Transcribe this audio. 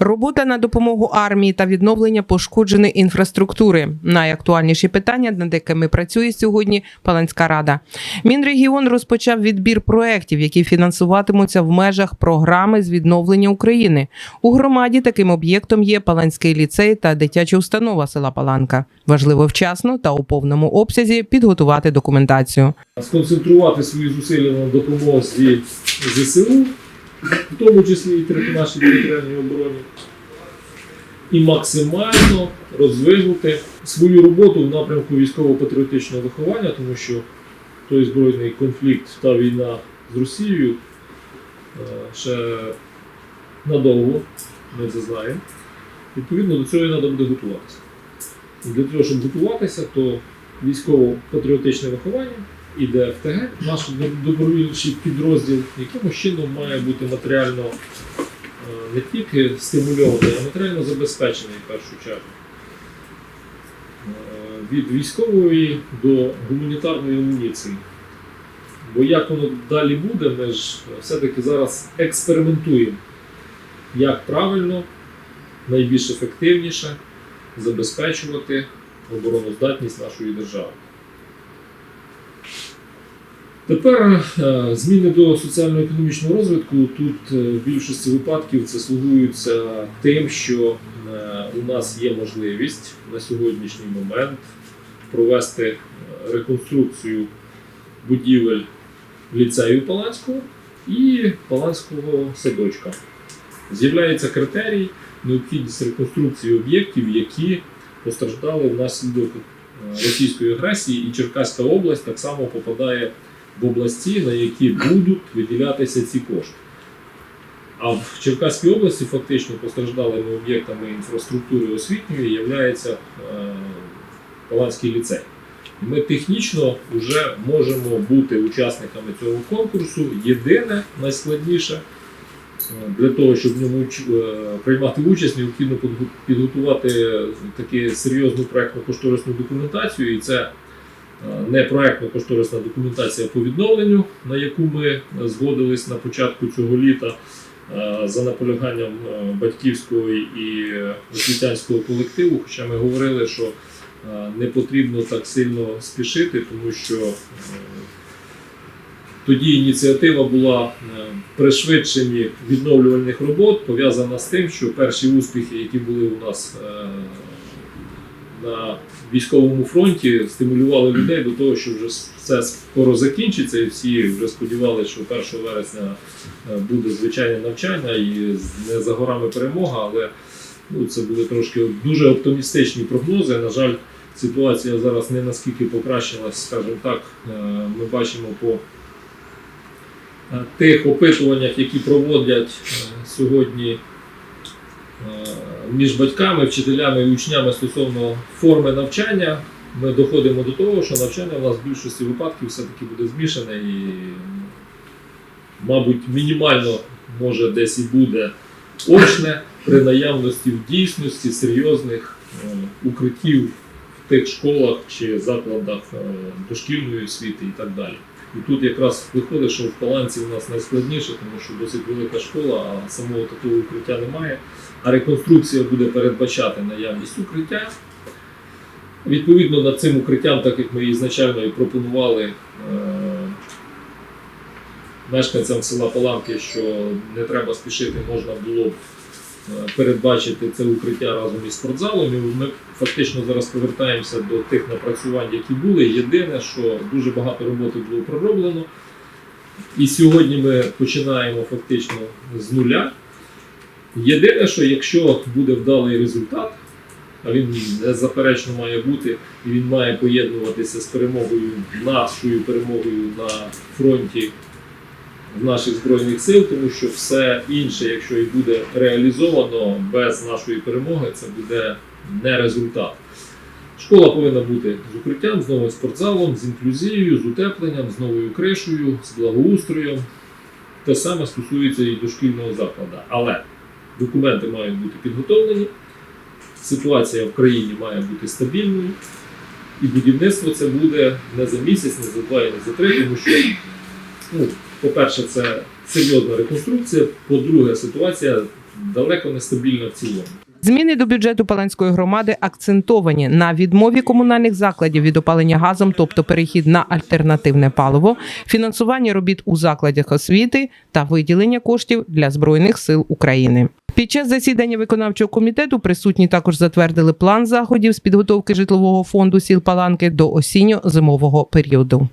Робота на допомогу армії та відновлення пошкодженої інфраструктури найактуальніші питання, над якими працює сьогодні Паланська рада. Мінрегіон розпочав відбір проєктів, які фінансуватимуться в межах програми з відновлення України. У громаді таким об'єктом є Паланський ліцей та дитяча установа села Паланка. Важливо вчасно та у повному обсязі підготувати документацію. сконцентрувати свої зусилля на допомозі ЗСУ, в тому числі і нашій територіальній обороні, і максимально розвинути свою роботу в напрямку військово-патріотичного виховання, тому що той збройний конфлікт та війна з Росією е, ще надовго, ми це знаємо. Відповідно, до цього і треба буде готуватися. І для того, щоб готуватися, то військово-патріотичне виховання і ДФТГ, наш добровільчий підрозділ, якимось чином має бути матеріально е, не тільки стимульований, а матеріально забезпечений в першу чергу. Е, Від військової до гуманітарної амуніції. Бо як воно далі буде, ми ж все-таки зараз експериментуємо, як правильно, найбільш ефективніше забезпечувати обороноздатність нашої держави. Тепер е, зміни до соціально-економічного розвитку тут е, в більшості випадків це слугуються тим, що е, у нас є можливість на сьогоднішній момент провести реконструкцію будівель ліцею Паланського і Паланського садочка. З'являється критерій, необхідність реконструкції об'єктів, які постраждали внаслідок російської агресії, і Черкаська область так само попадає в області, на які будуть виділятися ці кошти. А в Черкаській області фактично постраждалими об'єктами інфраструктури освітньої є Паланський ліцей. Ми технічно вже можемо бути учасниками цього конкурсу. Єдине найскладніше е, для того, щоб в ньому е, приймати участь, необхідно підготувати таку серйозну проектно-кошторисну документацію, і це е, не проектно-кошторисна документація по відновленню, на яку ми згодились на початку цього літа е, за наполяганням е, батьківського і освітянського колективу. Хоча ми говорили, що е, не потрібно так сильно спішити, тому що е, тоді ініціатива була е, пришвидшенні відновлювальних робот, пов'язана з тим, що перші успіхи, які були у нас е, на військовому фронті, стимулювали людей до того, що вже все скоро закінчиться, і всі вже сподівалися, що 1 вересня е, буде звичайне навчання і не за горами перемога, але ну, це були трошки дуже оптимістичні прогнози. На жаль, ситуація зараз не наскільки покращилась, скажімо так, е, ми бачимо по е, тих опитуваннях, які проводять сьогодні між батьками, вчителями і учнями стосовно форми навчання, ми доходимо до того, що навчання у нас в більшості випадків все-таки буде змішане і, мабуть, мінімально може десь і буде очне при наявності в дійсності серйозних е, укриттів в тих школах чи закладах е, дошкільної освіти і так далі. І тут якраз виходить, що в Паланці у нас найскладніше, тому що досить велика школа, а самого такого укриття немає. А реконструкція буде передбачати наявність укриття. Відповідно над цим укриттям, так як ми ізначально і пропонували е, мешканцям села Паланки, що не треба спішити, можна було б передбачити це укриття разом із спортзалом. І ми фактично зараз повертаємося до тих напрацювань, які були. Єдине, що дуже багато роботи було пророблено. І сьогодні ми починаємо фактично з нуля. Єдине, що якщо буде вдалий результат, а він незаперечно має бути, і він має поєднуватися з перемогою, нашою перемогою на фронті наших Збройних сил, тому що все інше, якщо і буде реалізовано без нашої перемоги, це буде не результат. Школа повинна бути з укриттям, з новим спортзалом, з інклюзією, з утепленням, з новою кришею, з благоустроєм. Те саме стосується і дошкільного закладу. Але документи мають бути підготовлені, ситуація в країні має бути стабільною, і будівництво це буде не за місяць, не за два і не за три, тому що, ну, по-перше, це серйозна реконструкція. По-друге, ситуація далеко не стабільна в цілому. Зміни до бюджету Паланської громади акцентовані на відмові комунальних закладів від опалення газом, тобто перехід на альтернативне паливо, фінансування робіт у закладах освіти та виділення коштів для збройних сил України. Під час засідання виконавчого комітету присутні також затвердили план заходів з підготовки житлового фонду сіл Паланки до осінньо-зимового періоду.